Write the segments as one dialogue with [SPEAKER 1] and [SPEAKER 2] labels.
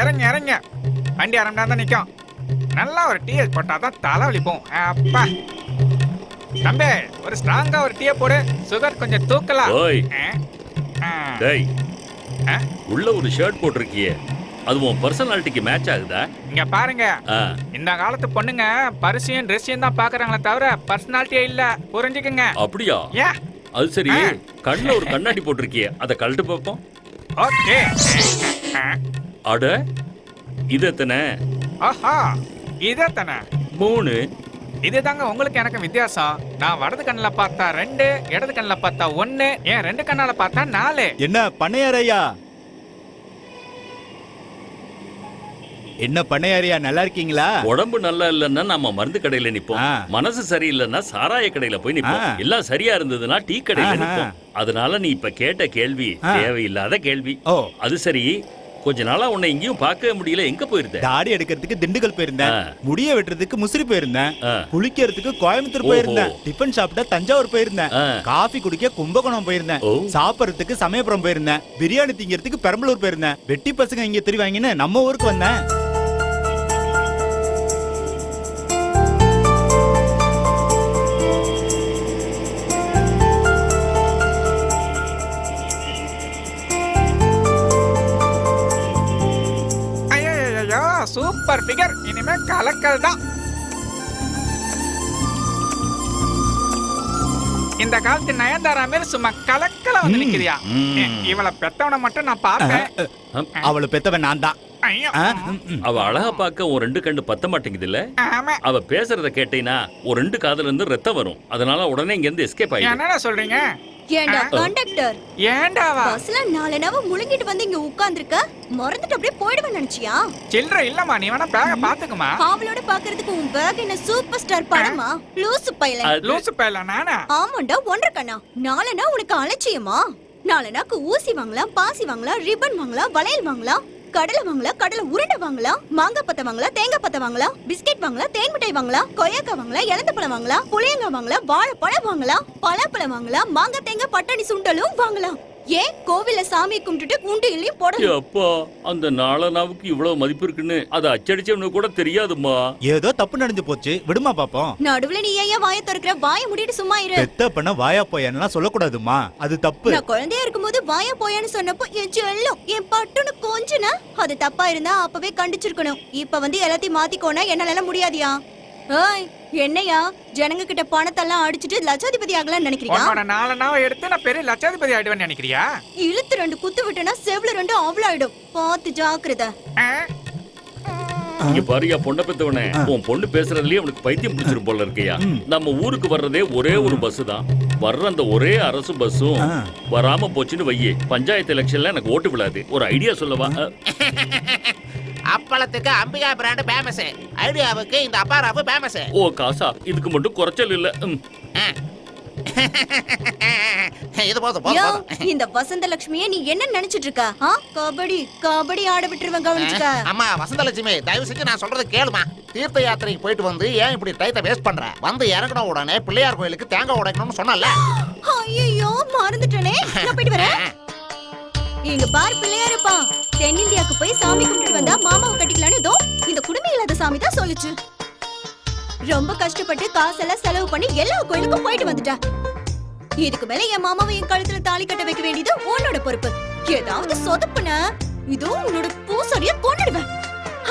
[SPEAKER 1] இறங்க இறங்க. வண்டி அரண்டா தான் நிற்கும் நல்லா ஒரு டீ போட்டால் தான் தலை வலிப்போம். அப்பா. தம்பி ஒரு ஸ்ட்ராங்கா ஒரு டீயை போடு. சுகர் கொஞ்சம் தூக்கலாம்.
[SPEAKER 2] ஓய். டேய்? உள்ள ஒரு ஷர்ட் போட்டிருக்கியே. அது உன் பர்சனாலிட்டிக்கு மேட்ச் ஆகுதா?
[SPEAKER 1] இங்க பாருங்க. இந்த காலத்து பொண்ணுங்க பரிசையும் ட்ரெஸ்ஸையும் தான் பாக்குறாங்களே தவிர பர்சனாலிட்டியே இல்ல. புரிஞ்சுக்குங்க.
[SPEAKER 2] அப்படியா? அது சரி. கண்ணுல ஒரு கண்ணாடி போட்டிருக்கியே. அதை கழட்டு பார்ப்போம்.
[SPEAKER 1] ஓகே.
[SPEAKER 2] அட இது எத்தனை?
[SPEAKER 1] ஆஹா இதே தானே
[SPEAKER 2] மூணு.
[SPEAKER 1] இதுதாங்க உங்களுக்கு எனக்கு வித்தியாசம். நான் வலது கண்ணில் பார்த்தா ரெண்டு இடது கண்ணில் பார்த்தா ஒன்னு ஏன் ரெண்டு கண்ணால பார்த்தா நாலு.
[SPEAKER 3] என்ன பண்ணையார் ஐயா என்ன பண்ணையார் ஐயா நல்லா இருக்கீங்களா?
[SPEAKER 2] உடம்பு நல்லா இல்லைன்னா நம்ம மருந்து கடையில நிப்போம்.
[SPEAKER 3] ஆ.
[SPEAKER 2] மனசு சரியில்லைன்னா சாராய கடையில போய் நிப்போம்.
[SPEAKER 3] ஆ.
[SPEAKER 2] எல்லாம் சரியா இருந்ததுன்னா டீ கடையில
[SPEAKER 3] ஆஹா.
[SPEAKER 2] நிப்போம். அதனால நீ இப்ப கேட்ட கேள்வி. தேவையில்லாத கேள்வி.
[SPEAKER 3] ஓ.
[SPEAKER 2] அது சரி. கொஞ்ச நாளா உன்னை எங்கேயும் பார்க்கவே முடியல எங்க போயிருந்த
[SPEAKER 3] தாடி எடுக்கிறதுக்கு திண்டுக்கல் போயிருந்தேன். முடிய வெட்டுறதுக்கு முசிறி போயிருந்தேன். குளிக்கிறதுக்கு கோயம்புத்தூர். போயிருந்தேன் டிஃபன் சாப்பிட்ட தஞ்சாவூர் போயிருந்தேன். காஃபி குடிக்க கும்பகோணம் போயிருந்தேன். சாப்பிடறதுக்கு சமயபுரம் போயிருந்தேன் பிரியாணி திங்கிறதுக்கு பெரம்பலூர் போயிருந்தேன் வெட்டி பசங்க இங்க தெரிவாங்கன்னு நம்ம ஊருக்கு வந்தேன்
[SPEAKER 1] சூப்பர் ஃபிகர். இனிமே கலக்கல் தான். இந்த காலத்து நயன்தாரா மாரி சும்மா கலக்கல வந்து. நிக்கிறியா. இவளை பெத்தவனை மட்டும் நான் பார்த்தேன்
[SPEAKER 3] அவளை பெத்தவன் நான் தான்.
[SPEAKER 2] அவ அழகா பார்க்க ஒரு ரெண்டு கண்டு பத்த மாட்டேங்குது இல்ல அவ பேசுறத கேட்டீங்கன்னா ஒரு ரெண்டு காதுல இருந்து ரத்தம் வரும். அதனால உடனே இங்க இருந்து எஸ்கேப் ஆயிடும்
[SPEAKER 1] என்னடா சொல்றீங்க?
[SPEAKER 4] ஏண்டா. கண்டக்டர்.
[SPEAKER 1] ஏண்டாவா?
[SPEAKER 4] பஸ்ல நாலு நவ முழுங்கிட்டு வந்து இங்க உட்கார்ந்திருக்க? மறந்துட்டு அப்படியே போயிடுவேன் நினைச்சியா?
[SPEAKER 1] சில்லற இல்லம்மா நீ வேணா பேக பாத்துக்குமா?
[SPEAKER 4] அவளோட பாக்குறதுக்கு உன் பேக் என்ன சூப்பர் ஸ்டார் படமா? லூசு பையல.
[SPEAKER 2] அது-
[SPEAKER 1] லூசு பேல நானா?
[SPEAKER 4] ஆமாண்டா ஒன்றரை கண்ணா. நாலனா உனக்கு அலட்சியமா? நாலனாக்கு ஊசி வாங்கலாம் பாசி வாங்கலாம் ரிப்பன் வாங்கலாம் வளையல் வாங்கலாம். கடலை வாங்கலாம் கடலை உருண்டை வாங்கலாம் மாங்காய் பத்தை வாங்கலாம் தேங்காய் பத்தை வாங்கலாம் பிஸ்கெட் வாங்கலாம் தேன் மிட்டாய் வாங்கலாம் கொய்யாக்காய் வாங்கலாம் இலந்த பழம் வாங்கலாம் புளியங்காய் வாங்கலாம் வாழைப்பழம் வாங்கலாம் பலாப்பழம் வாங்கலாம் மாங்காய் தேங்காய் பட்டாணி சுண்டலும் வாங்கலாம். ஏன் கோவில்ல சாமியை கும்பிட்டுட்டு குண்டியிலையும் போடணும்?
[SPEAKER 2] அப்பா அந்த நாளனாவுக்கு இவ்வளவு மதிப்பு இருக்குன்னு அதை அச்சடிச்சவனு கூட தெரியாதும்மா.
[SPEAKER 3] ஏதோ தப்பு நடந்து போச்சு. விடுமா பாப்போம்.
[SPEAKER 4] நடுவுல நீ ஏன் வாயை திறக்கிற? வாயை மூடிட்டு சும்மா இரு.
[SPEAKER 3] பெத்த பண்ண வாயா போயான்லாம் சொல்லக்கூடாதுமா அது தப்பு.
[SPEAKER 4] நான் குழந்தையா இருக்கும்போது வாயா போயான்னு சொன்னப்போ என் செல்லம் என் பட்டுன்னு கொஞ்சனா அது தப்பா இருந்தா அப்பவே கண்டிச்சிருக்கணும். இப்ப வந்து எல்லாத்தையும் மாத்திக்கோனா என்னால முடியாதியா? ஏய் என்னையா? ஜனங்க கிட்ட பணத்தெல்லாம் அடிச்சிட்டு லட்சாதிபதி ஆகலாம்னு நினைக்கிறியா?
[SPEAKER 1] உன்னோட நாலு நாவை எடுத்து நான் பெரிய லட்சாதிபதி ஆயிடுவேன்னு நினைக்கிறியா?
[SPEAKER 4] இழுத்து ரெண்டு குத்து விட்டனா செவ்ல ரெண்டு அவ்வளாயிடும். பார்த்து ஜாக்கிரதை?
[SPEAKER 2] இங்க பாரியா பொண்ணை பெத்தவனே. உன் பொண்ணு பேசுறதுலயே அவனுக்கு பைத்தியம் பிடிச்சிரும் போல இருக்கையா. நம்ம ஊருக்கு வர்றதே ஒரே ஒரு பஸ் தான். வர்ற அந்த ஒரே அரசு பஸ்ஸும். வராம போச்சுன்னு வையே. பஞ்சாயத்து எலெக்ஷன்ல எனக்கு ஓட்டு விழாது. ஒரு ஐடியா சொல்லவா?
[SPEAKER 5] அப்பளத்துக்கு அம்பிகா பிராண்ட் ஃபேமஸ் ஐடியாவுக்கு இந்த அப்பாராவு ஃபேமஸ்
[SPEAKER 2] ஓ காசா. இதுக்கு மட்டும் குறைச்சல் இல்ல.
[SPEAKER 5] இது போதும் போதும்
[SPEAKER 4] இந்த வசந்த லட்சுமியே நீ என்ன நினைச்சிட்டு இருக்க ஆ? கபடி கபடி ஆட விட்டுருவேன் கவனிச்சுக்க.
[SPEAKER 5] அம்மா வசந்தலட்சுமி தயவு செஞ்சு நான் சொல்றது கேளுமா. தீர்த்த யாத்திரைக்கு போயிட்டு வந்து ஏன் இப்படி டயத்தை வேஸ்ட் பண்ற? வந்து இறங்கின உடனே பிள்ளையார் கோயிலுக்கு தேங்காய் உடைக்கணும்னு சொன்னல
[SPEAKER 4] ஐயோ மறந்துட்டனே. நான் போயிட்டு வரேன். இங்க பார் பிள்ளையாருப்பா தென்னிந்தியாக்கு போய் சாமி கும்பிட்டு வந்தா மாமாவை கட்டிக்கலான்னு ஏதோ இந்த குடும்பம் இல்லாத சாமி தான் சொல்லுச்சு. ரொம்ப கஷ்டப்பட்டு காசெல்லாம் செலவு பண்ணி எல்லா கோயிலுக்கும் போயிட்டு வந்துட்டேன் இதுக்கு மேல என் மாமாவை என் கழுத்துல தாலி கட்ட வைக்க வேண்டியது உன்னோட பொறுப்பு. ஏதாவது சொதப்புன இதோ உன்னோட பூசரிய கொண்டுடுவேன்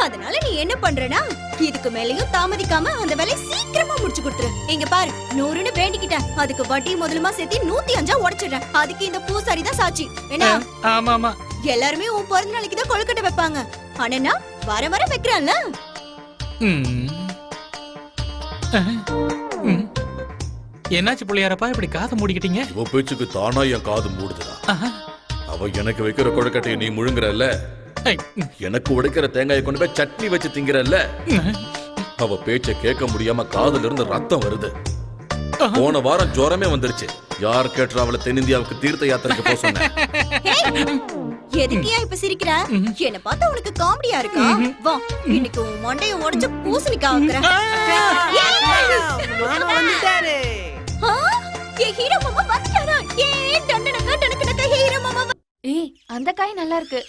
[SPEAKER 4] அதனால நீ என்ன பண்றனா? இதுக்கு மேலயும் தாமதிக்காம அந்த வேலையை சீக்கிரமா முடிச்சு கொடுத்துரு. இங்க பாரு நூறுன்னு வேண்டிக்கிட்டேன். அதுக்கு வட்டி முதலுமா சேர்த்து நூத்தி அஞ்சா உடைச்சிடுறேன். அதுக்கு இந்த பூசாரி தான் சாட்சி. என்ன?
[SPEAKER 1] ஆமா ஆமா.
[SPEAKER 4] எல்லாருமே உன் பிறந்த நாளைக்கு தான் கொழுக்கட்டை வைப்பாங்க. ஆனா வர வர வைக்கிறேன்ல.
[SPEAKER 6] என்னாச்சு பிள்ளையாரப்பா இப்படி காதை மூடிக்கிட்டீங்க?
[SPEAKER 7] இவ பேச்சுக்கு தானா என் காது மூடுதுடா. அவ எனக்கு வைக்கிற கொழுக்கட்டையை நீ முழுங்குறல்ல. எனக்கு உடைக்கிற தேங்காயை கொண்டு போய் சட்னி வச்சு திங்கிறல்ல? அவ பேச்ச கேட்க முடியாம காதுல இருந்து ரத்தம் வருது. போன வாரம் ஜுரமே வந்துருச்சு. யார் கேட்டுற அவளை தென்னிந்தியாவுக்கு தீர்த்த யாத்திரைக்கு போக சொன்னேன்.
[SPEAKER 4] எதுக்கியா இப்ப சிரிக்கிற? என்ன பார்த்தா உனக்கு காமெடியா இருக்கா? வா இன்னைக்கு உன் மண்டைய உடைச்சு பூசணிக்கா என் ஹீரோ மாமா வந்துட்டாரா? ஏ டண்டனக்கா டனக்கனக்கா ஹீரோ மாமா
[SPEAKER 8] ஏய் அந்த காய் நல்லா இருக்கு.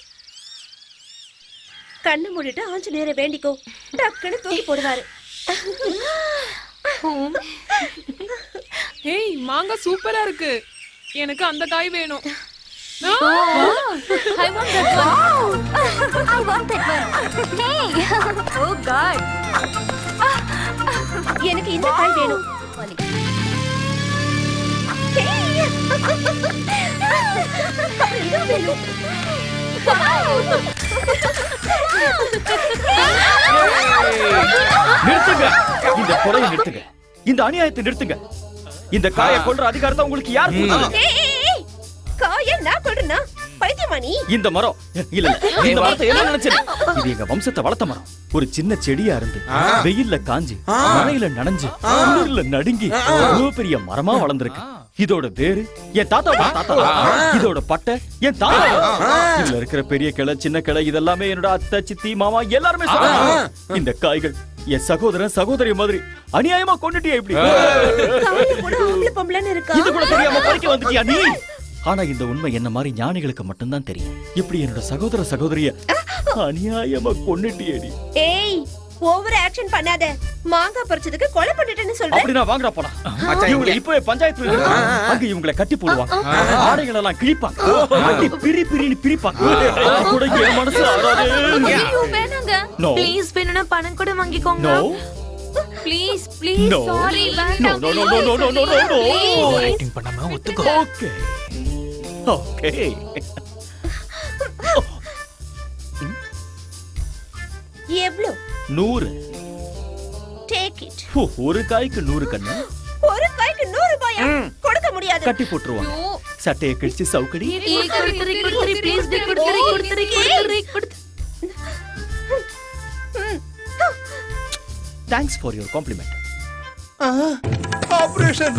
[SPEAKER 8] கண்ணு மூடிட்டு ஆஞ்சநேயரை வேண்டிக்கோ டக்குன்னு தூக்கி போடுவாரு
[SPEAKER 9] ஏய் மாங்காய் சூப்பரா இருக்கு எனக்கு அந்த காய் வேணும்!
[SPEAKER 4] I want that one. I want that one. Hey. Oh God.
[SPEAKER 8] எனக்கு இந்த காய் வேணும் Hey. அப்புறம் இது வேணும்
[SPEAKER 3] நிறுத்துங்க. இந்த கொலையை நிறுத்துங்க. இந்த அநியாயத்தை நிறுத்துங்க. இந்த காயை கொல்ற அதிகாரத்தை உங்களுக்கு யார் கொடுத்தது?
[SPEAKER 8] ஏய், ஏய், ஏய். காயை நான் கொள்றேனா பைத்தியமா நீ
[SPEAKER 3] இந்த மரம். இல்ல இல்ல. இந்த மரத்தை என்ன நினைச்சது இது எங்க வம்சத்தை வளர்த்த மரம். ஒரு சின்ன செடியா இருந்து வெயில்ல காஞ்சு மழையில நனைஞ்சு குளிர்ல நடுங்கி இவ்வளவு பெரிய மரமா வளர்ந்திருக்கு. இதோட வேரு என் தாத்தா இதோட பட்டை என் தாத்தா இதுல இருக்கிற பெரிய கிளை சின்ன கிளை இதெல்லாமே என்னோட அத்தை சித்தி மாமா எல்லாருமே இந்த காய்கள் என் சகோதரன் சகோதரி மாதிரி அநியாயமா கொண்டுட்டியா இப்படி? இது கூட தெரியாம பறிக்க வந்துட்டியா நீ? ஆனா இந்த உண்மை என்ன மாதிரி ஞானிகளுக்கு மட்டும்தான் தெரியும். இப்படி என்னோட சகோதர சகோதரிய அநியாயமா கொன்னுட்டியேடி
[SPEAKER 8] ஏய் ஓவர் ஆக்ஷன் பண்ணாத. மாங்காய் பறிச்சதுக்கு கொலை பண்ணிட்டேன்னு சொல்றேன்
[SPEAKER 3] அப்படின்னா வாங்கடா போலாம். இவங்களை இப்பவே நிறுத்துங்க. அங்க இவங்களை கட்டி போடுவாங்க. ஆடைகள் எல்லாம் கிழிப்பாங்க. அடி பிரி பிரின்னு பிரிப்பாங்க. கூட என் மனசு ஆறாதே.
[SPEAKER 4] ஐயோ, வேணாங்க. ப்ளீஸ் வேணும்னா பணம் கூட வாங்கிக்கோங்க.
[SPEAKER 3] No
[SPEAKER 4] please please. சாரி வேண்டாம்.
[SPEAKER 3] no, no.
[SPEAKER 6] ஆக்டிங் பண்ணாம ஒத்துக்கோ.
[SPEAKER 3] ஓகே ஓகே
[SPEAKER 8] எவ்வளவு
[SPEAKER 3] நூறு
[SPEAKER 8] டேக் இட்
[SPEAKER 3] ஒரு காய்க்கு நூறு கண்ணு
[SPEAKER 8] ஒரு காய்க்கு நூறு ரூபாயா கொடுக்க முடியாது
[SPEAKER 3] கட்டி போட்டுருவாங்க சட்டையை கிழிச்சு சவுக்கடி thanks for your compliment
[SPEAKER 5] operation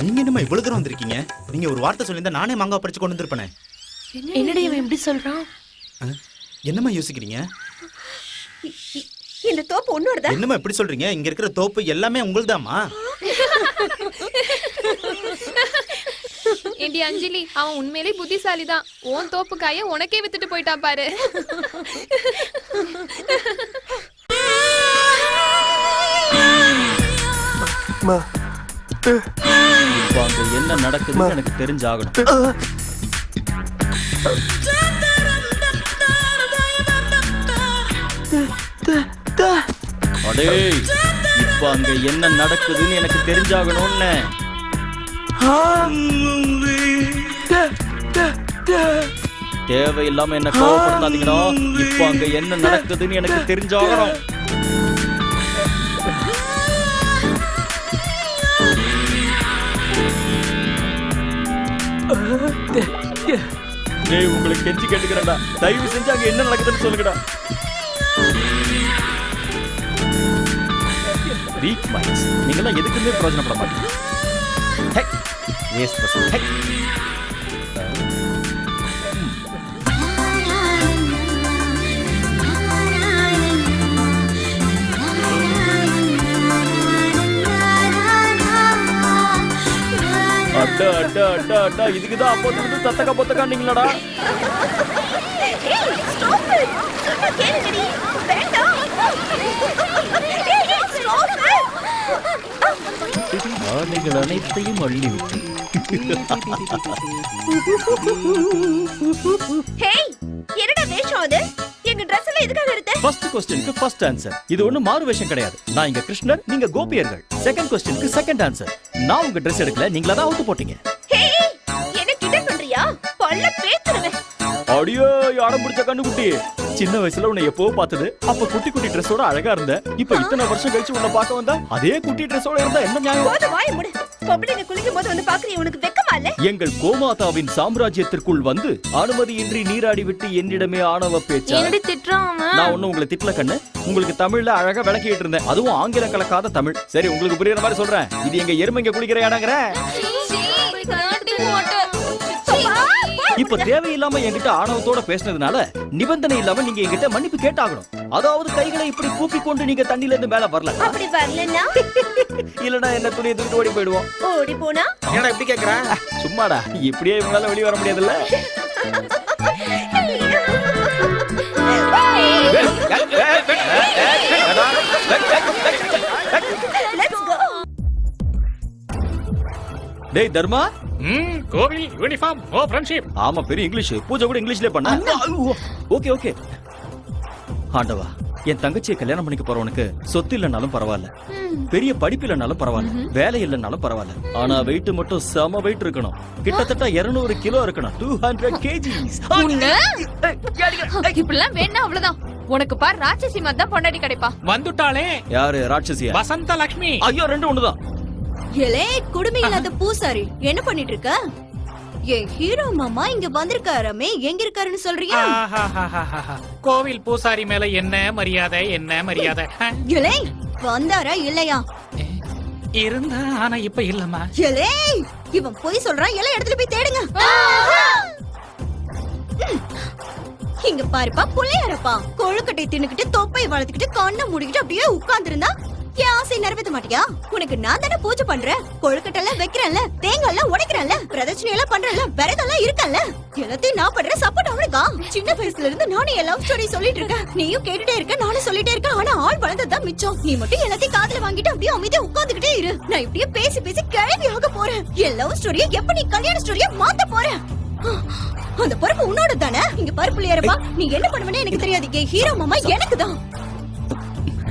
[SPEAKER 3] நீங்க என்னமா இவ்வளவு தூரம் வந்திருக்கீங்க? நீங்க ஒரு வார்த்தை சொல்லியிருந்தா நானே மாங்காய் பறிச்சு கொண்டு வந்திருப்பேனே.
[SPEAKER 4] என்னடி இவன் எப்படி சொல்றான்?
[SPEAKER 3] என்னம்மா யோசிக்கிறீங்க?
[SPEAKER 8] இந்த தோப்பு உன்னோடதா?
[SPEAKER 3] என்னம்மா இப்படி சொல்றீங்க? இங்க இருக்கிற தோப்பு எல்லாமே உங்களுதாம்மா.
[SPEAKER 9] ஏண்டி அஞ்சலி அவன் உண்மையிலே புத்திசாலி தான் உன் தோப்பு காய உனக்கே வித்துட்டு போயிட்டான் பாரு.
[SPEAKER 3] இப்போ அங்க என்ன நடக்குதுன்னு எனக்கு தெரிஞ்சாகணும். அடேய் இப்போ அங்க என்ன நடக்குதுன்னு எனக்கு தெரிஞ்சாகணும்னு. தேவையில்லாம என்ன கோவப்படுத்தாதீங்கடா. இப்போ அங்க என்ன நடக்குதுன்னு எனக்கு தெரிஞ்சாகணும். டேய் உங்களுக்கு கெஞ்சி கேட்டுக்கிறேன்டா. தயவு செஞ்சு அங்க என்ன நடக்குதுன்னு சொல்லுங்கடா. வீக் மைண்ட்ஸ் நீங்களாம் எதுக்குமே பிரயோஜனப்பட மாட்டீங்க. ஹெக் வேஸ்ட் பசங்க ஹெக்
[SPEAKER 8] ஸ்டாப் இட். சொன்னா கேளுங்கடி. வேண்டாம். ஏய் ஏய் ஸ்டாப்
[SPEAKER 3] ஆணைகள் அனைத்தையும் அள்ளி விட்டு
[SPEAKER 8] ஹேய் என்னடா வேஷம் அது? எங்க எல்லாம் எதுக்காக எடுத்த?
[SPEAKER 3] ஃபர்ஸ்ட் கொஸ்டினுக்கு ஃபர்ஸ்ட் ஆன்சர் இது ஒண்ணு மாறு வேஷம் கிடையாது. நான் இங்க கிருஷ்ணர் நீங்க கோபியர்கள். செகண்ட் கொஸ்டினுக்கு செகண்ட் ஆன்சர் நான் உங்க Dress எடுக்கல நீங்களா தான் அவுத்து போட்டீங்க.
[SPEAKER 8] பண்றியா பல்ல பேத்துருவேன்.
[SPEAKER 3] அடியோ யாரம் பிடிச்ச கண்ணுக்குட்டி? சின்ன வயசுல உன்னை எப்போ பார்த்தது. அப்ப குட்டி குட்டி ட்ரெஸ்ஸோட அழகா இருந்த. இப்ப இத்தனை வருஷம் கழிச்சு உன்னை பார்க்க வந்தா அதே குட்டி ட்ரெஸ்ஸோட இருந்தா என்ன நியாயம்?
[SPEAKER 8] போது வாய முடு. பொம்பளைங்க குளிக்கும் போது வந்து பாக்குறீ உனக்கு வெக்கமா இல்ல?
[SPEAKER 3] எங்கள் கோமாதாவின் சாம்ராஜ்யத்திற்குள் வந்து அனுமதியின்றி நீராடி விட்டு என்னிடமே ஆணவ பேச்சா
[SPEAKER 4] என்னடி திட்டுறான் அவன்?
[SPEAKER 3] நான் ஒண்ணும் உங்களை திட்டல கண்ணு. உங்களுக்கு தமிழ்ல அழகா விளக்கிட்டு இருந்தேன். அதுவும் ஆங்கிலம் கலக்காத தமிழ். சரி உங்களுக்கு புரியுற மாதிரி சொல்றேன். இது எங்க எருமைங்க குளிக்கிற இடங்கிற? இப்ப தேவையில்லாம என்கிட்ட ஆணவத்தோட பேசினதுனால நிபந்தனை இல்லாம நீங்க என்கிட்ட மன்னிப்பு கேட்டாகணும் அதாவது கைகளை இப்படி கூப்பி கொண்டு நீங்க தண்ணில இருந்து மேல வரல
[SPEAKER 8] அப்படி வரலன்னா
[SPEAKER 3] இல்லனா என்ன துணியை தூக்கிட்டு ஓடி போயிடுவோம்
[SPEAKER 8] ஓடி போனா
[SPEAKER 5] என்னடா இப்படி கேக்குற
[SPEAKER 3] சும்மாடா இப்படியே இவங்களால வெளிய வர முடியாதுல்ல டேய் தர்மா?
[SPEAKER 6] ம் கோவில் யூனிஃபார்ம் ஓ ஃப்ரெண்ட்ஷிப்
[SPEAKER 3] ஆமா பெரிய இங்கிலீஷ். பூஜை கூட இங்கிலீஷ்லயே பண்ண. Okay okay. ஆண்டவா என் தங்கச்சியை கல்யாணம் பண்ணிக்க போறவனுக்கு சொத்து இல்லைனாலும் பரவாயில்ல. பெரிய படிப்பு இல்லைனாலும் பரவாயில்ல. வேலை இல்லைனாலும் பரவாயில்ல. ஆனா வெயிட் மட்டும் செம வெயிட் இருக்கணும். கிட்டத்தட்ட 200 கிலோ இருக்கணும். டூ ஹண்ட்ரட்
[SPEAKER 9] உன்ன? இப்படிலாம் வேணா அவ்வளவுதான். உனக்கு பார் ராட்சசி மாதிரி தான் பொண்டாடி கிடைப்பா.
[SPEAKER 6] வந்துட்டாளே.
[SPEAKER 3] யாரு ராட்சசியா?
[SPEAKER 6] வசந்த லக்ஷ்மி
[SPEAKER 3] ஐயோ ரெண்டு ஒண்ணுதான்.
[SPEAKER 4] எலே குடுமி இல்லாத பூசாரி. என்ன பண்ணிட்டு இருக்க என் ஹீரோ மாமா இங்க வந்திருக்காராமே எங்க இருக்காருன்னு சொல்றியா.
[SPEAKER 6] கோவில் பூசாரி மேல என்ன மரியாதை என்ன மரியாதை?
[SPEAKER 4] எலே வந்தாரா இல்லையா?
[SPEAKER 6] இருந்தா ஆனா இப்ப இல்லம்மா.
[SPEAKER 4] எலே இவன் போய் சொல்றான் எல்லா இடத்துல போய் தேடுங்க. இங்க பாருப்பா புள்ளையாரப்பா. கொழுக்கட்டை தின்னுக்கிட்டு தொப்பை வளர்த்துக்கிட்டு கண்ணை மூடிக்கிட்டு அப்படியே உட்கார்ந்திருந்தா என் ஆசை நிறைவேற்ற மாட்டியா? உனக்கு நான் தானே பூஜை பண்றேன். கொழுக்கட்டை எல்லாம் வைக்கிறேன்ல தேங்காய் எல்லாம் உடைக்கிறேன்ல பிரதட்சணை எல்லாம் பண்றேன்ல விரதெல்லாம் இருக்கேன்ல. எல்லாத்தையும் நான் பண்ற சப்போர்ட் அவனுக்கா சின்ன வயசுல இருந்து நானும் என் லவ் ஸ்டோரி சொல்லிட்டு இருக்கேன். நீயும் கேட்டுட்டே இருக்க நானும் சொல்லிட்டே இருக்கேன். ஆனா ஆள் வளர்ந்ததுதான் மிச்சம். நீ மட்டும் எல்லாத்தையும் காதுல வாங்கிட்டு அப்படியே அமைதியா உட்காந்துக்கிட்டே இரு. நான் இப்படியே பேசி பேசி கிளம்பி ஆக போறேன். என் லவ் ஸ்டோரியை எப்ப நீ கல்யாண ஸ்டோரியா மாத்த போறேன்? அந்த பருப்பு உன்னோட தானே? இங்க பருப்பு இல்லையா நீ என்ன பண்ணுவனே எனக்கு தெரியாது. என் ஹீரோ மாமா எனக்கு தான்.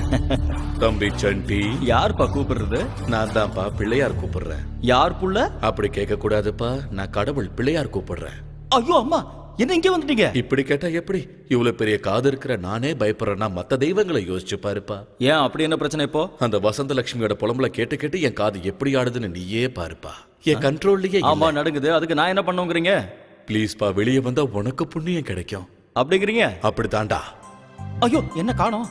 [SPEAKER 7] தம்பி சண்டி.
[SPEAKER 3] யாருப்பா கூப்பிடுறது?
[SPEAKER 7] நான் தான்ப்பா பிள்ளையார் கூப்பிடுறேன்.
[SPEAKER 3] யார் புள்ள?
[SPEAKER 7] அப்படி கேட்க கூடாதுப்பா நான் கடவுள் பிள்ளையார் கூப்பிடுறேன்.
[SPEAKER 3] ஐயோ அம்மா என்ன இங்க வந்துட்டீங்க?
[SPEAKER 7] இப்படி கேட்டா எப்படி? இவ்வளவு பெரிய காது இருக்கிற நானே பயப்படுறேன்னா மத்த தெய்வங்களை யோசிச்சு பாருப்பா.
[SPEAKER 3] ஏன் அப்படி என்ன பிரச்சனை இப்போ?
[SPEAKER 7] அந்த வசந்த லட்சுமியோட புலம்புல கேட்டு கேட்டு என் காது எப்படி ஆடுதுன்னு நீயே பாருப்பா. என் கண்ட்ரோல்லயே
[SPEAKER 3] ஆமா நடுங்குது. அதுக்கு நான் என்ன பண்ணுங்கிறீங்க?
[SPEAKER 7] ப்ளீஸ்ப்பா வெளியே வந்தா உனக்கு புண்ணியம் கிடைக்கும்.
[SPEAKER 3] அப்படிங்கிறீங்க?
[SPEAKER 7] அப்படித்தான்டா.
[SPEAKER 3] ஐயோ என்ன காணோம்?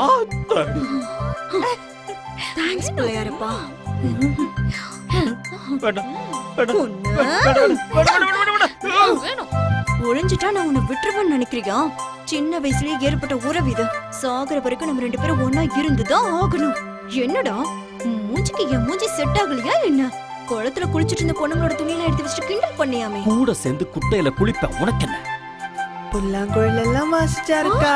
[SPEAKER 3] ஆத்தாடி.
[SPEAKER 4] தேங்க்ஸ் பிள்ளையாரப்பா
[SPEAKER 3] வேண்டாம், வேண்டாம்,
[SPEAKER 4] பொண்ணு.
[SPEAKER 3] வேண்டாம், வேண்டாம், வேண்டாம், வேண்டாம்.
[SPEAKER 4] ஒழிஞ்சிட்டா நான் உன்னை விட்டுருவேன்னு நினைக்கிறியா சின்ன வயசுலயே ஏற்பட்ட உறவு இது சாகுற வரைக்கும் நம்ம ரெண்டு பேரும் ஒன்னா இருந்துதான் ஆகணும் என்னடா மூஞ்சிக்கு என் மூஞ்சி செட் ஆகலையா என்ன? குளத்துல குளிச்சிட்டு இருந்த பொண்ணுங்களோட துணியெல்லாம் எடுத்து வச்சுட்டு கிண்டல் பண்ணியாமே.
[SPEAKER 3] கூட சேர்ந்து குட்டையில குளிப்பேன் உனக்கு என்ன?
[SPEAKER 10] புல்லாங்குழல் எல்லாம் வாசிச்சாருக்கா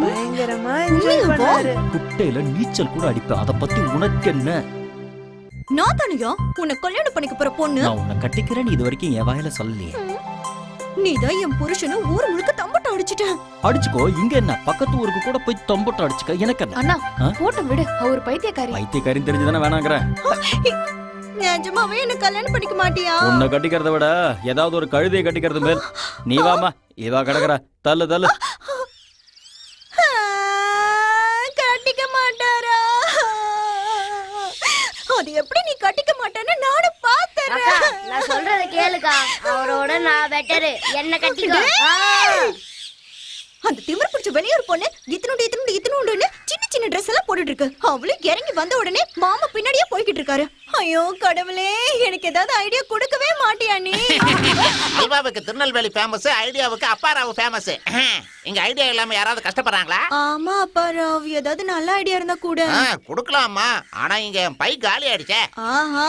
[SPEAKER 10] பயங்கரமா என்ஜாய்
[SPEAKER 4] உண்மையா போ?
[SPEAKER 10] பண்ணாரு.
[SPEAKER 3] குட்டையில நீச்சல் கூட அடிப்பேன் அத பத்தி உனக்கு என்ன?
[SPEAKER 4] நான் தானையா? உன்னை கல்யாணம் பண்ணிக்க போற பொண்ணு?
[SPEAKER 3] நான் உன்னை கட்டிக்கிறேன்னு இது வரைக்கும் என் வாயில சொல்லலையே.
[SPEAKER 4] நீதான் என் புருஷனு ஊர் முழுக்க தம்பட்டம் அடிச்சிட்ட.
[SPEAKER 3] அடிச்சுக்கோ இங்க என்ன? பக்கத்து ஊருக்கு கூட போய் தொம்பட்டம் அடிச்சுக்க எனக்கு என்ன?
[SPEAKER 9] அண்ணா
[SPEAKER 3] ஆ?
[SPEAKER 9] போட்டும் விடு அவர் பைத்தியக்காரி.
[SPEAKER 3] வைத்தியக்காரின்னு தெரிஞ்சுதானே வேணாங்கிறேன்
[SPEAKER 4] நிஜமாவே என்ன கல்யாணம் பண்ணிக்க மாட்டியா?
[SPEAKER 3] உன்னை கட்டிக்கிறத விட ஏதாவது ஒரு கழுதையை கட்டிக்கிறது மேல். நீ வாமா இவா கிடக்குற தள்ளு தள்ளு.
[SPEAKER 4] ஆ, கட்டிக்க மாட்டாரா? அது எப்படி நீ கட்டிக்க மாட்டேன்னு நானும்
[SPEAKER 8] அக்கா நான் சொல்றத கேளுக்கா. அவரோட நான் பெட்டரு என்ன கட்டிக்கோ.
[SPEAKER 4] அந்த திமிர் பிடிச்ச வெளியூர் பொண்ணு இத்தனோண்டு இத்தனோண்டு இத்தனோண்டுன்னு சின்ன சின்ன ட்ரெஸ் எல்லாம் போட்டுட்டு இருக்கு. அவளும் இறங்கி வந்த உடனே மாமா பின்னாடியே போய்கிட்டு இருக்காரு. ஐயோ கடவுளே எனக்கு ஏதாவது ஐடியா கொடுக்கவே மாட்டியா நீ
[SPEAKER 5] அல்வாவுக்கு திருநெல்வேலி ஃபேமஸ் ஐடியாவுக்கு அப்பாராவு ஃபேமஸ் இங்க ஐடியா இல்லாம யாராவது கஷ்டப்படுறாங்களா?
[SPEAKER 4] ஆமா அப்பா ராவ் ஏதாவது நல்ல ஐடியா இருந்தா கூட.
[SPEAKER 5] குடுக்கலாமா ஆனா இங்க என் பை காலி ஆயிடுச்சே.
[SPEAKER 4] ஆஹா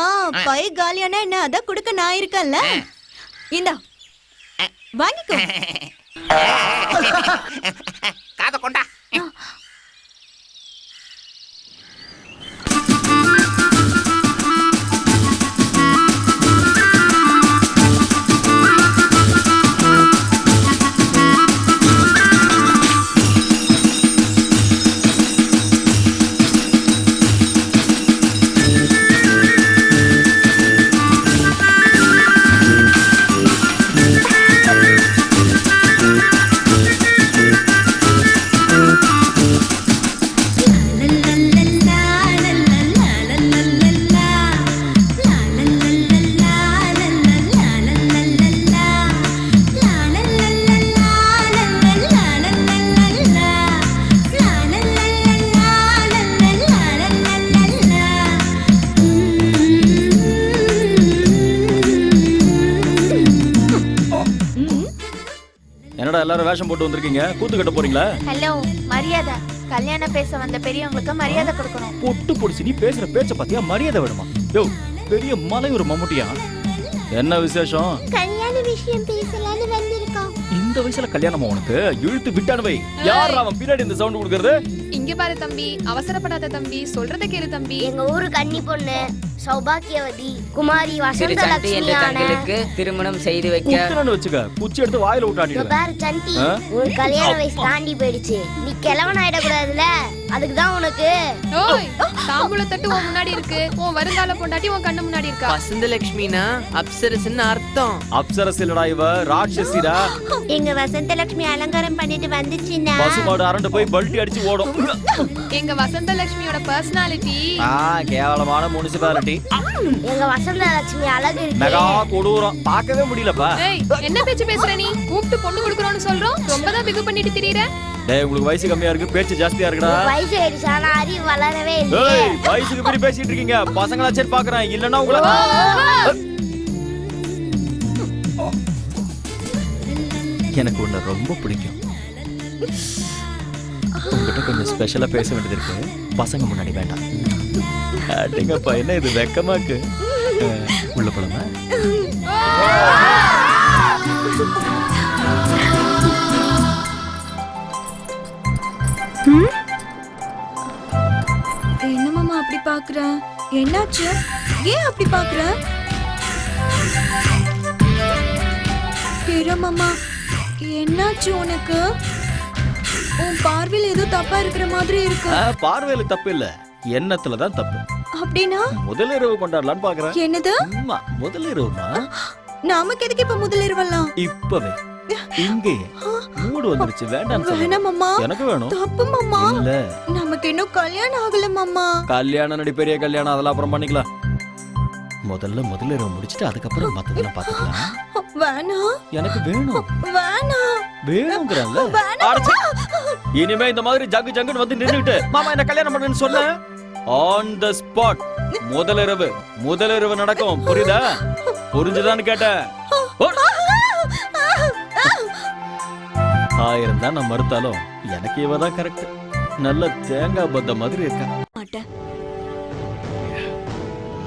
[SPEAKER 4] பை காலியானா என்ன? அதான் கொடுக்க நான் இருக்கேன்ல. இந்தா. வாங்கிக்கோ.
[SPEAKER 5] காதை கொண்டா.
[SPEAKER 3] வேஷம் போட்டு வந்திருக்கீங்க. கூத்து கட்ட போறீங்களா?
[SPEAKER 11] ஹலோ மரியாதை. கல்யாணம் பேச வந்த பெரியவங்களுக்கு மரியாதை கொடுக்கணும்.
[SPEAKER 3] பொட்டு பொடிச்சு நீ பேசுற பேச்ச பாத்தியா? மரியாதை வேணுமா? யோ பெரிய மலை ஒரு மம்முட்டியா? என்ன விசேஷம்?
[SPEAKER 11] கல்யாண விஷயம் பேசலான்னு வந்திருக்கோம்.
[SPEAKER 3] இந்த வயசுல கல்யாணமா உனக்கு? இழுத்து விட்டானு வை. யார் அவன் பின்னாடி இந்த சவுண்ட் கொடுக்கறது?
[SPEAKER 9] இங்க பாரு தம்பி அவசரப்படாத தம்பி சொல்றத கேளு தம்பி.
[SPEAKER 11] எங்க ஊரு கன்னி பொண்ணு. சௌபாக்கியவதி குமாரி வசந்த
[SPEAKER 12] திருச்சந்தி என்ற தங்களுக்கு திருமணம் செய்து வைக்க
[SPEAKER 3] குத்துறன்னு வச்சுக்க? குச்சி எடுத்து வாயில விட்டாடிடுவேன்
[SPEAKER 11] பாரு சந்தி? உன் கல்யாண வயசு தாண்டி போயிடுச்சு. நீ கிழவன் ஆயிடக்கூடாதுல அதுக்கு தான் உனக்கு.
[SPEAKER 9] ஓய் தாம்பூல தட்டு உன் முன்னாடி இருக்கு. உன் வருங்கால பொண்டாட்டி உன் கண்ணு முன்னாடி இருக்கா?
[SPEAKER 12] வசந்த லட்சுமினா அப்சரஸ்ன்னு அர்த்தம்.
[SPEAKER 3] அப்சரஸ் இல்லடா இவ ராட்சசிடா.
[SPEAKER 11] எங்க வசந்த லட்சுமி அலங்காரம் பண்ணிட்டு வந்துச்சுன்னா.
[SPEAKER 3] பசுமாடு அரண்டு போய் பல்ட்டி அடிச்சு ஓடும்.
[SPEAKER 9] எங்க வசந்த லட்சுமியோட பர்சனாலிட்டி
[SPEAKER 3] ஆ கேவலமான முனிசிபாலிட்டி.
[SPEAKER 11] எங்க வசந்த லட்சுமி அழகு
[SPEAKER 3] மெகா
[SPEAKER 11] இருக்கு
[SPEAKER 3] கொடூரம். பார்க்கவே முடியலப்பா.
[SPEAKER 9] ஏய் என்ன பேச்சு பேசுற நீ? கூப்பிட்டு பொண்ணு கொடுக்குறோம்னு சொல்றோம். ரொம்ப தான் பிகு பண்ணிட்டு திரியற.
[SPEAKER 3] டேய் உங்களுக்கு வயசு கம்மியா இருக்கு பேச்சு ஜாஸ்தியா இருக்குடா.
[SPEAKER 11] வயசு ஆயிடுச்சு ஆனா அறிவு வளரவே
[SPEAKER 3] ஏய்
[SPEAKER 11] இல்லையே
[SPEAKER 3] வயசுக்கு மீறி பேசிட்டு இருக்கீங்க. பசங்களா சரி பாக்குறேன். இல்லன்னா உங்களை எனக்கு உன்னை ரொம்ப பிடிக்கும். உங்ககிட்ட கொஞ்சம் ஸ்பெஷலா பேச வேண்டியது இருக்கு. பசங்க முன்னாடி வேண்டாம். அடிங்கப்பா என்ன இது? வெக்கமாக்கு அஹ், உள்ள போலாமா?
[SPEAKER 4] பாக்குற என்னாச்சு? ஏன் அப்படி பாக்குற ஹீரோ மாமா என்னாச்சு உனக்கு? உன் பார்வையில் ஏதோ தப்பா இருக்கிற மாதிரி இருக்கு.
[SPEAKER 3] பார்வையில தப்பு இல்ல. எண்ணத்துல தான் தப்பு.
[SPEAKER 4] அப்படின்னா?
[SPEAKER 3] முதல் இரவு கொண்டாடலான்னு பாக்குறேன்.
[SPEAKER 4] என்னது?
[SPEAKER 3] அம்மா முதல் இரவுமா?
[SPEAKER 4] நமக்கு எதுக்கு இப்ப முதலிரவெல்லாம்
[SPEAKER 3] இப்பவே. இங்கே மூடு வந்துருச்சு. வேண்டாம்னு சொல்ல
[SPEAKER 4] வேணாம் மாமா
[SPEAKER 3] எனக்கு வேணும்.
[SPEAKER 4] தப்பு மாமா.
[SPEAKER 3] இல்ல.
[SPEAKER 4] நமக்கு இன்னும் கல்யாணம் ஆகல மாமா.
[SPEAKER 3] கல்யாணம் நடி பெரிய கல்யாணம். அதெல்லாம் அப்புறம் பண்ணிக்கலாம். முதல்ல முதல்ல இரவு முடிச்சிட்டு அதுக்கப்புறம் மத்ததெல்லாம் பாத்துக்கலாம்
[SPEAKER 4] வேணாம்
[SPEAKER 3] எனக்கு வேணும்.
[SPEAKER 4] வேணாம்
[SPEAKER 3] வேணுங்கிறல்ல. இனிமே இந்த மாதிரி ஜங்கு ஜங்குன்னு வந்து நின்னுட்டு மாமா என்ன கல்யாணம் பண்ணுன்னு சொன்ன ஆன் த ஸ்பாட் முதலிரவு முதலிரவு நடக்கும். புரியுதா? புரிஞ்சுதான்னு கேட்டேன். ஆயிரம் தான் நான் மறுத்தாலும் எனக்கு இவ தான் கரெக்ட் நல்ல தேங்காய் பத்த மாதிரி இருக்கா?
[SPEAKER 4] மாட்டேன்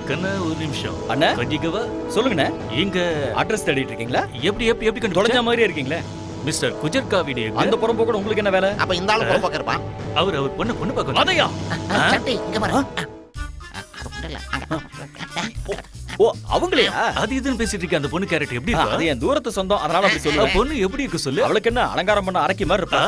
[SPEAKER 13] கண்ணா ஒரு நிமிஷம்.
[SPEAKER 3] அண்ணா?
[SPEAKER 13] கட்டிக்கவா?
[SPEAKER 3] சொல்லுங்கண்ணே.
[SPEAKER 13] இங்க
[SPEAKER 3] அட்ரஸ் தேடிட்டு இருக்கீங்களா?
[SPEAKER 13] எப்படி எப்படி எப்படி
[SPEAKER 3] தொலைஞ்ச
[SPEAKER 13] கண்டுபிடிச்சா
[SPEAKER 3] மாதிரி இருக்கீங்களே.
[SPEAKER 13] மிஸ்டர் குஜர்கா வீடு எங்க?
[SPEAKER 3] அந்த புறம் போக உங்களுக்கு என்ன வேலை?
[SPEAKER 5] அப்ப இந்த ஆளு இருப்பான்.
[SPEAKER 13] அவர் அவர் பொண்ணு பொண்ணு பார்க்க
[SPEAKER 3] அதையா
[SPEAKER 5] சட்டி இங்க பாரு.
[SPEAKER 3] ஓ அவங்களையா?
[SPEAKER 13] அது இதுன்னு பேசிட்டு இருக்க அந்த பொண்ணு கேரக்டர் எப்படி
[SPEAKER 3] ஆ,
[SPEAKER 13] இருக்கா?
[SPEAKER 3] அது என் தூரத்து சொந்தம் அதனால அப்படி
[SPEAKER 13] அந்த
[SPEAKER 3] சொல்லுவேன்
[SPEAKER 13] பொண்ணு எப்படி இருக்கு சொல்லு?
[SPEAKER 3] அவளுக்கு என்ன அலங்காரம் பண்ண அரைக்கி மாதிரி இருப்பா?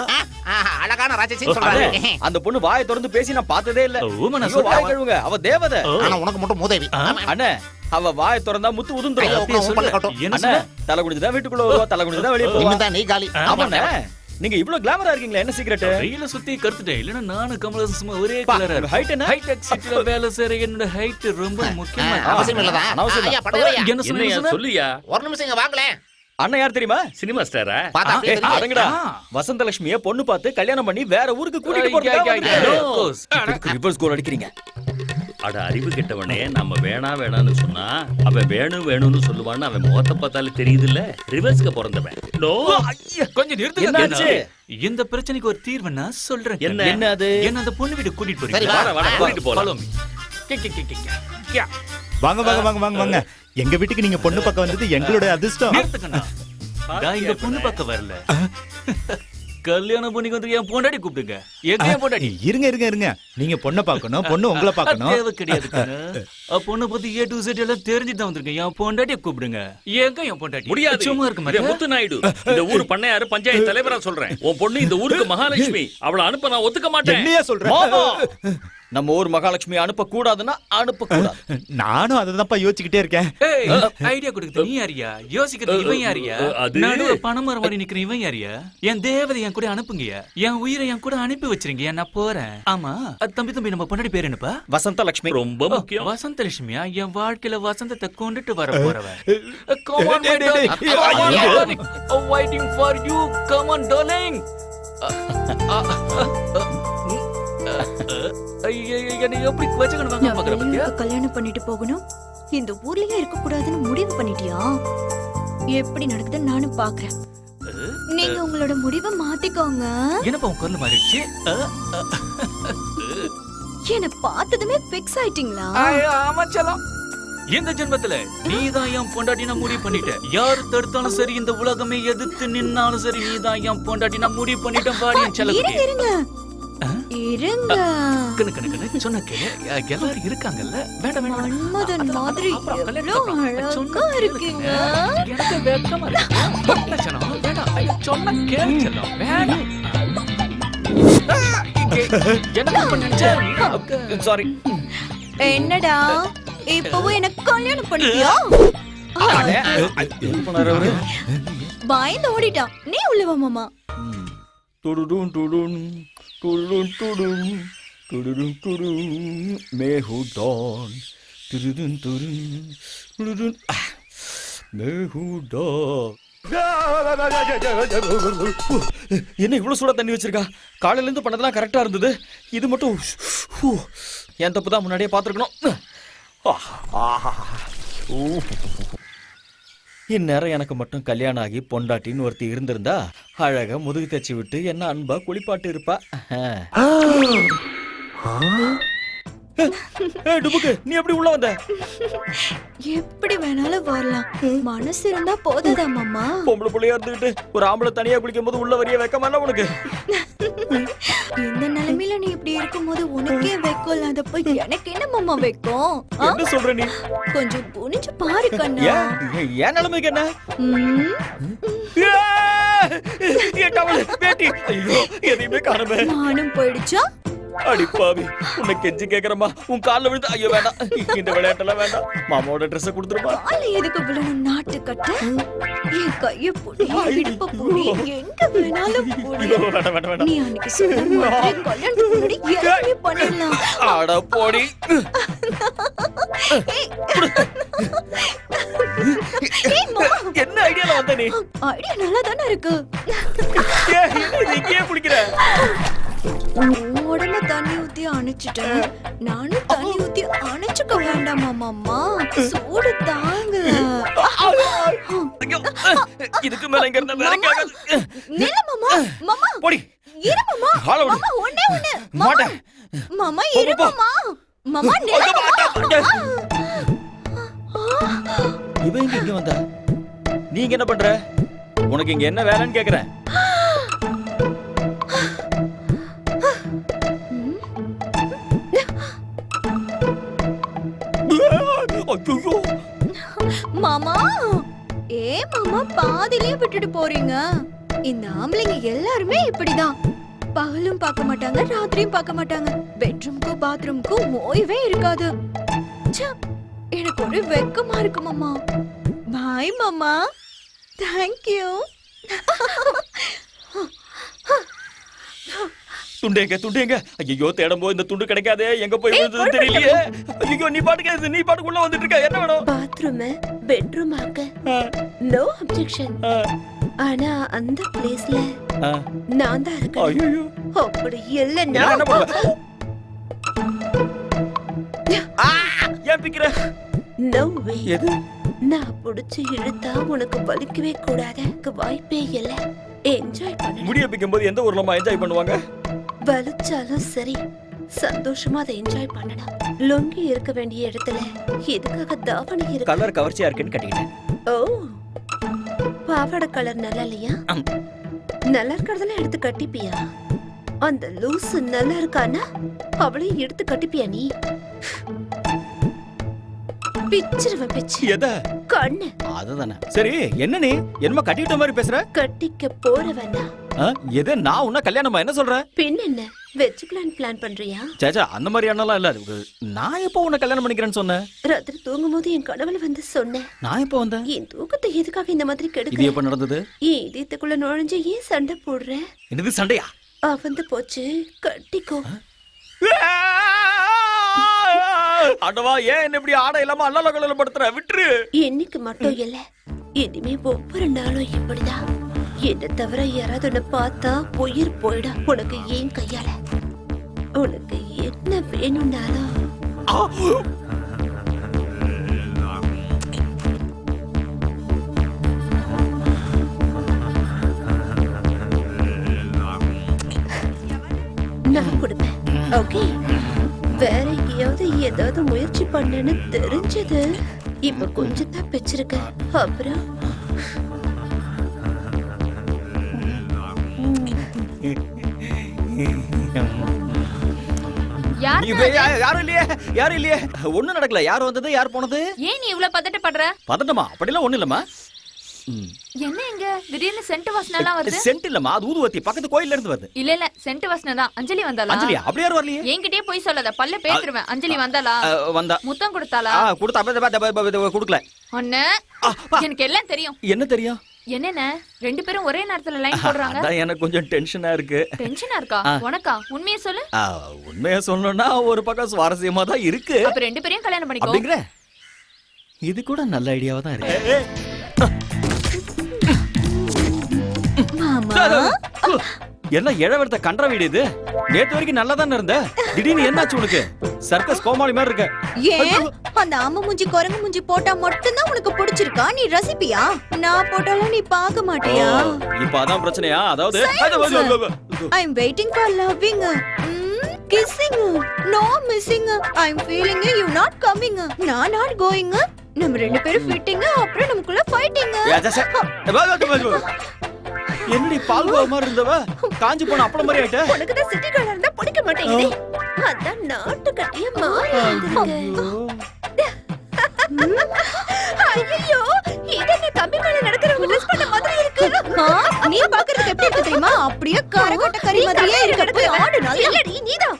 [SPEAKER 5] அழகான ராட்சசி
[SPEAKER 3] அதே,
[SPEAKER 5] சொல்றாரு.
[SPEAKER 3] அந்த பொண்ணு வாயை திறந்து பேசி நான் பார்த்ததே இல்ல. ஐயோ, வாயை கழுவுங்க அவ தேவதை.
[SPEAKER 5] ஆனா உனக்கு மட்டும் மூதேவி.
[SPEAKER 3] அண்ணே அவ வாயை திறந்தா முத்து உதுந்துரும்.
[SPEAKER 13] என்ன
[SPEAKER 3] தலை குடிச்சுதான் வீட்டுக்குள்ள வருவா தலை குடிச்சுதான் வெளியே போவா.
[SPEAKER 5] நீ காலி.
[SPEAKER 3] ஆமாண்ணே. நீங்க இவ்ளோ கிளாமரா இருக்கீங்களா என்ன சீக்ரெட்
[SPEAKER 13] ரயில சுத்தி கருத்துட்டேன் இல்லன்னா நானும் கமலஹாசன் சும்மா ஒரே கலரா
[SPEAKER 3] height என்ன?
[SPEAKER 13] ஹைடெக் சிட்டில வேலை செய்யற என்னோட ஹைட் ரொம்ப முக்கியமா
[SPEAKER 5] அவசியம் இல்லதான்
[SPEAKER 3] அவசியம்
[SPEAKER 5] ஐயா
[SPEAKER 13] என்ன சொன்ன?
[SPEAKER 2] சொல்லியா?
[SPEAKER 5] ஒரு நிமிஷம் இங்க வாங்களேன்
[SPEAKER 3] அண்ணன் யார் தெரியுமா?
[SPEAKER 2] சினிமா ஸ்டாரா
[SPEAKER 5] பார்த்தா அப்படியே
[SPEAKER 3] ஏய்,
[SPEAKER 5] தெரியுது.
[SPEAKER 3] அடங்குடா
[SPEAKER 13] ஆ.
[SPEAKER 3] வசந்த லட்சுமிய பொண்ணு பார்த்து கல்யாணம் பண்ணி வேற ஊருக்கு கூட்டிட்டு
[SPEAKER 13] course.
[SPEAKER 3] ரிவர்ஸ் கோல் அடிக்கிறீங்க.
[SPEAKER 13] அட அறிவு கெட்டவனே நம்ம வேணா வேணாம்னு சொன்னா அவன் வேணும் வேணும்னு சொல்லுவான்னு அவன் முகத்தை பார்த்தாலே தெரியுது இல்ல ரிவர்ஸ்க்கு பிறந்தவன். நோ. கொஞ்சம்? கண்ணா. இந்த பிரச்சனைக்கு ஒரு தீர்வு நான் சொல்றேன்.
[SPEAKER 2] என்ன?
[SPEAKER 3] என்ன அது?
[SPEAKER 13] என்ன அந்த பொண்ணு வீட்டு கூட்டிட்டு போறீங்க
[SPEAKER 5] வா,
[SPEAKER 13] வாடா, வாடா,
[SPEAKER 5] வா.
[SPEAKER 13] கூட்டிட்டு போலாம்.
[SPEAKER 14] வாங்க வாங்க வாங்க வாங்க வாங்க. எங்க வீட்டுக்கு நீங்க பொண்ணு பக்கம் வந்தது எங்களுடைய அதிர்ஷ்டம்.
[SPEAKER 13] இங்க பொண்ணு பார்க்க வரல. கல்யாணம் பண்ணி வந்து என் பொண்டாடி கூப்பிடுங்க எங்க என் பொண்டாடி
[SPEAKER 14] இருங்க இருங்க இருங்க. நீங்க பொண்ணை பார்க்கணும் பொண்ணு உங்களை பார்க்கணும்.
[SPEAKER 13] தேவை கிடையாது பொண்ணை பத்தி ஏ டு Z எல்லாம் தெரிஞ்சுட்டு தான் வந்திருக்கேன். என் பொண்டாட்டியை கூப்பிடுங்க. எங்க என் பொண்டாட்டி?
[SPEAKER 2] முடியாது.
[SPEAKER 13] சும்மா இருக்க மாட்டேன்.
[SPEAKER 2] முத்து நாயுடு இந்த ஊர் பண்ணையாரு பஞ்சாயத்து தலைவரா சொல்றேன். உன் பொண்ணு இந்த ஊருக்கு மகாலட்சுமி. அவளை அனுப்ப நான் ஒத்துக்க மாட்டேன்.
[SPEAKER 14] என்னையா சொல்றேன்
[SPEAKER 3] மாமா நம்ம ஊர் மகாலட்சுமி அனுப்ப கூடாதுன்னா அனுப்ப கூடாது
[SPEAKER 14] நானும் அதை யோசிச்சுக்கிட்டே இருக்கேன்.
[SPEAKER 13] ஐடியா கொடுக்குறது நீ யாரியா? யோசிக்கிறது இவன் யாரியா? நடுவுல பணமரம் மாதிரி நிக்கிற இவன் யாரியா? என் தேவதை என் கூட அனுப்புங்கயா என் உயிரை என் கூட அனுப்பி வச்சிருங்க நான் போறேன். ஆமா தம்பி தம்பி நம்ம பொண்டாடி பேர் என்னப்பா?
[SPEAKER 3] வசந்த லட்சுமி
[SPEAKER 2] ரொம்ப முக்கியம்.
[SPEAKER 13] வசந்த லட்சுமியா என் வாழ்க்கையில வசந்தத்தை கொண்டுட்டு வர போறவ Come on, my darling. waiting for you. Come on, darling. ஐயோ, என்னை எப்படி வச்சுக்கணும் வாங்க
[SPEAKER 4] நான்
[SPEAKER 13] பாக்குற பத்தியா?
[SPEAKER 4] வேலூருக்கு கல்யாணம் பண்ணிட்டு போகணும். இந்த ஊர்லயே இருக்க கூடாதுன்னு முடிவு பண்ணிட்டியா? எப்படி நடக்குதுன்னு நானும் பாக்குறேன். நீங்க உங்களோட முடிவை மாத்திக்கோங்க.
[SPEAKER 3] என்னப்பா உன் குரல் மாறிடுச்சு?
[SPEAKER 4] என்ன பார்த்ததுமே பிக்ஸ் ஆயிட்டீங்களா?
[SPEAKER 3] ஆமா செல்லம். இந்த ஜென்மத்துல நீதான் என் பொண்டாட்டி நான் முடிவு பண்ணிட்டேன் யாரு தடுத்தாலும் சரி இந்த உலகமே எதிர்த்து நின்னாலும் சரி நீதான் என் பொண்டாட்டி நான் முடிவு பண்ணிட்டேன் பாடி என்
[SPEAKER 4] இருங்க
[SPEAKER 3] கண்ணு கண்ணு கண்ணு சொன்ன கேளு எல்லாரும் இருக்காங்கல்ல வேண்டாம் வேண்டாம்
[SPEAKER 4] மன்மதன் மாதிரி. அழகா இருக்கீங்க
[SPEAKER 3] எனக்கு வெக்கமா இருக்கு வேண்டாம் செல்லம், வேண்டாம் ஐயோ, சொன்னா கேளு செல்லம், வேண்டாம் என்ன பண்ண சாரி
[SPEAKER 4] என்னடா இப்பவும் எனக்கு கல்யாணம் பண்ணிட்டியா பயந்து ஓடிட்டான் நீ உள்ளவா மாமா
[SPEAKER 3] துடுடும் துடும் துடுடும் துடும் துடுடும் துடும் மேஹு டான் துடுடும் துடும் துடுடும் மேஹு என்ன இவ்வளவு சூடா தண்ணி வச்சிருக்கா? காலையில இருந்து பண்ணதெல்லாம் கரெக்டா இருந்தது. இது மட்டும் என் தப்பு தான் முன்னாடியே பார்த்துருக்கணும். இந்நேரம் எனக்கு மட்டும் கல்யாணம் ஆகி பொண்டாட்டின்னு ஒருத்தி இருந்திருந்தா அழகா முதுகு தச்சு விட்டு என்ன அன்பா குளிப்பாட்டு இருப்பா டுபுக்கு நீ எப்படி உள்ள வந்த?
[SPEAKER 4] எப்படி வேணாலும் வரலாம். மனசு இருந்தா போதாதா மாமா?
[SPEAKER 3] பொம்பளை புள்ளையா இருந்துகிட்டு ஒரு ஆம்பளை தனியா குளிக்கும் போது உள்ள வரிய வைக்கமா உனக்கு?
[SPEAKER 4] இந்த நிலைமையில நீ இப்படி இருக்கும்போது உனக்கே வெக்கம் இல்லாதப்ப எனக்கு என்ன மாமா வெக்கம்?
[SPEAKER 3] என்ன சொல்ற நீ?
[SPEAKER 4] கொஞ்சம் குனிஞ்சு பாரு கண்ணா.
[SPEAKER 3] ஏன்? நிலைமைக்கு என்ன? என் டவலு, வேட்டி. ஐயோ எதையுமே காணுமே.
[SPEAKER 4] மானம் போயிடுச்சா?
[SPEAKER 3] அடி பாவி உன்னை கெஞ்சி கேக்குறமா உன் கால்ல விழுந்து ஐயோ வேண்டாம். இந்த விளையாட்டெல்லாம் வேண்டாம். மாமாவோட ட்ரெஸ் கொடுத்துருமா
[SPEAKER 4] கால எதுக்கு விழணும் நாட்டு கட்ட? என் கைய புடி இடுப்ப புடி எங்க வேணாலும் புடி.
[SPEAKER 3] வேண்டாம் வேண்டாம் வேண்டாம்
[SPEAKER 4] நீ அன்னைக்கு சொன்ன மாதிரி கல்யாணத்துக்கு முன்னாடி எல்லாமே பண்ணிடலாம்.
[SPEAKER 3] அட போடி. என்ன ஐடியால வந்த நீ?
[SPEAKER 4] ஐடியா நல்லா தானே இருக்கு
[SPEAKER 3] ஏன் என்ன
[SPEAKER 4] தண்ணி ஊத்தி அணைச்சிட்டேன். நானும் தண்ணி ஊத்தி அணைச்சுக்க வேண்டாமா மாமா? சூடு தாங்கல.
[SPEAKER 3] ஐயோ, இதுக்கு மேல இங்க இருந்தா வேலைக்கு ஆகாது.
[SPEAKER 4] நில்ல மாமா. மாமா.
[SPEAKER 3] போடி.
[SPEAKER 4] இரு மாமா. மாமா ஒண்ணே ஒண்ணு. மாமா.
[SPEAKER 3] மாட்டேன்
[SPEAKER 4] மாமா இரு. மாமா. மாமா நில்லு
[SPEAKER 3] இவன் இங்க இங்க வந்தா? நீங்க என்ன பண்ற? உனக்கு இங்க என்ன வேலைன்னு கேக்குறேன். ஐயோ.
[SPEAKER 4] மாமா ஏ மாமா பாதியிலே விட்டுட்டு போறீங்க. இந்த ஆம்பளைங்க எல்லாருமே இப்படிதான். பகலும் பார்க்க மாட்டாங்க ராத்திரியும் பார்க்க மாட்டாங்க. பெட்ரூம்க்கும் பாத்ரூம்க்கும் ஓய்வே இருக்காது. எனக்கு ஒரு வெக்கமா இருக்கு மாமா. பாய் மாமா. தேங்க்யூ
[SPEAKER 3] துண்டேங்க துண்டேங்க. ஐயோ தேடும் போது இந்த துண்டு கிடைக்காதே எங்க போய் விழுந்தது தெரியலையே. ஐயோ நீ பாட்டுக்கு நீ பாட்டுக்கு உள்ள வந்துட்டு இருக்க என்ன வேணும்?
[SPEAKER 8] பாத்ரூம் பெட்ரூம் ஆக்க. நோ அப்ஜெக்ஷன் ஆனா அந்த பிளேஸ்ல. நான் தான் இருக்கேன்
[SPEAKER 3] ஐயோ
[SPEAKER 8] அப்படி இல்லைன்னா
[SPEAKER 3] நான் என்ன பண்ணுவேன் ஏன் பிக்கிற?
[SPEAKER 8] நோ வே
[SPEAKER 3] எது?
[SPEAKER 8] நான் புடிச்சு இழுத்தா உனக்கு வலிக்கவே கூடாது. வாய்ப்பே இல்ல. என்ஜாய் பண்ண
[SPEAKER 3] முடிய பிக்கும் போது எந்த ஊர்லமா என்ஜாய் பண்ணுவாங்க?
[SPEAKER 8] வலிச்சாலும் சரி சந்தோஷமா அதை என்ஜாய் பண்ணணும். லுங்கி இருக்க வேண்டிய இடத்துல எதுக்காக தாவணி இருக்கு.
[SPEAKER 3] கலர் கவர்ச்சியா இருக்குன்னு கட்டிக்கிட்டேன்
[SPEAKER 8] ஓ பாவாடை கலர் நல்லா இல்லையா. நல்லா இருக்கிறதெல்லாம் எடுத்து கட்டிப்பியா? அந்த லூசு நல்லா இருக்கானா அவளையும் எடுத்து கட்டிப்பியா நீ? பிச்சிருவன் பிச்சு.
[SPEAKER 3] எத?
[SPEAKER 8] கண்ணு.
[SPEAKER 3] அதுதானே. சரி என்ன நீ? என்னமா கட்டிட்ட மாதிரி பேசுற?
[SPEAKER 8] கட்டிக்க போறவனா
[SPEAKER 3] எது? நான் உன்ன கல்யாணமா? என்ன சொல்ற?
[SPEAKER 8] பின் என்ன? வச்சுக்கலான்னு பிளான் பண்றியா?
[SPEAKER 3] சேச்சா அந்த மாதிரி எண்ணம்லாம் இல்ல. நான் எப்போ உன்னை கல்யாணம் பண்ணிக்கிறேன்னு சொன்னேன்?
[SPEAKER 8] ராத்திரி தூங்கும் போது என் கனவுல வந்து சொன்னேன்.
[SPEAKER 3] நான் எப்போ வந்தேன்?
[SPEAKER 8] என் தூக்கத்தை எதுக்காக இந்த மாதிரி
[SPEAKER 3] இது
[SPEAKER 8] கெடுக்க
[SPEAKER 3] எப்ப நடந்தது?
[SPEAKER 8] ஏன் இதயத்துக்குள்ள நுழைஞ்சு ஏன் சண்டை போடுற?
[SPEAKER 3] என்னது சண்டையா?
[SPEAKER 8] அவந்து போச்சு. கட்டிக்கோ.
[SPEAKER 3] அடவா ஏன் என்ன இப்படி ஆடை இல்லாம அல்லல கலல படுத்துற விட்டுரு.
[SPEAKER 8] என்னைக்கு மட்டும் இல்ல இனிமே ஒவ்வொரு நாளும் இப்படிதான். என்ன தவிர யாராவது உன்னை பார்த்தா உயிர் போயிடும். உனக்கு ஏன் கையால? உனக்கு என்ன வேணும்னாலும். நான் கொடுப்பேன் ஓகே வேற எங்கேயாவது ஏதாவது முயற்சி பண்ணேன்னு தெரிஞ்சது. இப்ப கொஞ்சம் தான் பிச்சிருக்கேன் அப்புறம்
[SPEAKER 3] யாரும் இல்லையே. யாரும் இல்லையே. ஒண்ணும் நடக்கல. யார் வந்தது? யார் போனது?
[SPEAKER 9] ஏன் நீ இவ்ளோ பதட்டப்படுற?
[SPEAKER 3] பதட்டமா? அப்படிலாம் ஒண்ணு இல்லம்மா.
[SPEAKER 9] என்ன இங்க திடீர்னு சென்ட் வாசனை எல்லாம் வருது?
[SPEAKER 3] சென்ட் இல்லம்மா அது ஊதுவத்தி பக்கத்து கோயில்ல இருந்து வருது.
[SPEAKER 9] இல்ல இல்ல சென்ட் வாசனை தான் அஞ்சலி வந்தாளா?
[SPEAKER 3] அஞ்சலியா? அப்படி யாரும் வரலையே?
[SPEAKER 9] என்கிட்டயே போய் சொல்லாத பல்ல பேத்துருவேன் அஞ்சலி வந்தாளா?
[SPEAKER 3] அஹ், வந்தா.
[SPEAKER 9] முத்தம் கொடுத்தாளா?
[SPEAKER 3] ஆ கொடுத்தா கொடுக்கல.
[SPEAKER 9] ஒண்ணு எனக்கு எல்லாம் தெரியும்.
[SPEAKER 3] என்ன தெரியும்?
[SPEAKER 9] என்னென்ன? ரெண்டு பேரும் ஒரே நேரத்துல லைன் போடுறாங்க?
[SPEAKER 3] அதான் எனக்கு கொஞ்சம் டென்ஷனா இருக்கு.
[SPEAKER 9] டென்ஷனா இருக்கா. உனக்கா? உண்மையை சொல்லு.
[SPEAKER 3] ஆ, உண்மையா சொல்லணும்னா ஒரு பக்கம் சுவாரஸ்யமா தான் இருக்கு.
[SPEAKER 9] அப்ப ரெண்டு பேரையும் கல்யாணம் பண்ணிக்கோ.
[SPEAKER 3] அப்படிங்கிற? இது கூட நல்ல ஐடியாவா தான் இருக்கு. எல்லாம் இழவெடுத்த கன்ற வீடு இது? நேத்து வரைக்கும் நல்லா தானே இருந்த? திடீர்னு என்னாச்சு உனக்கு? சர்க்கஸ் கோமாளி மாதிரி இருக்க.
[SPEAKER 4] ஏன்? அந்த ஆம மூஞ்சி குரங்கு மூஞ்சி போட்டா மட்டும்தான் உனக்கு பிடிச்சிருக்கா? நீ ரசிப்பியா? நான் போட்டாலும் நீ பார்க்க மாட்டியா?
[SPEAKER 3] இப்ப அதான் பிரச்சனையா? அதாவது
[SPEAKER 4] I am waiting for loving kissing no missing I am feeling you not coming நான் நாட் கோயிங் நம்ம ரெண்டு பேரும் ஃபிட்டிங் அப்புறம் நமக்குள்ள ஃபைட்டிங்
[SPEAKER 3] என்னடி பால் கோவா மாதிரி இருந்தவ? காஞ்சு போன அப்பளம் மாதிரி ஆயிட்ட?
[SPEAKER 8] உனக்கு தான் சிட்டி கலர் இருந்தா பிடிக்க மாட்டேங்குது. அதான் நாட்டு கட்டிய மாறி ஐயோ. இது என்ன கம்பி மேல நடக்கிறவங்க ட்ரெஸ் பண்ண மாதிரி இருக்கு?
[SPEAKER 4] நீ பாக்குறதுக்கு எப்படி இருக்கு தெரியுமா? அப்படியே கரகட்ட கறி மாதிரியே இருக்க. போய் ஆடு நல்லா
[SPEAKER 8] இல்லடி நீதான்.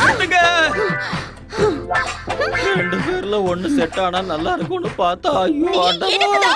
[SPEAKER 3] விடுங்க. ரெண்டு பேர்ல ஒண்ணு செட் ஆனா நல்லா இருக்கும்னு பார்த்தா ஐயோ ஆண்டவா.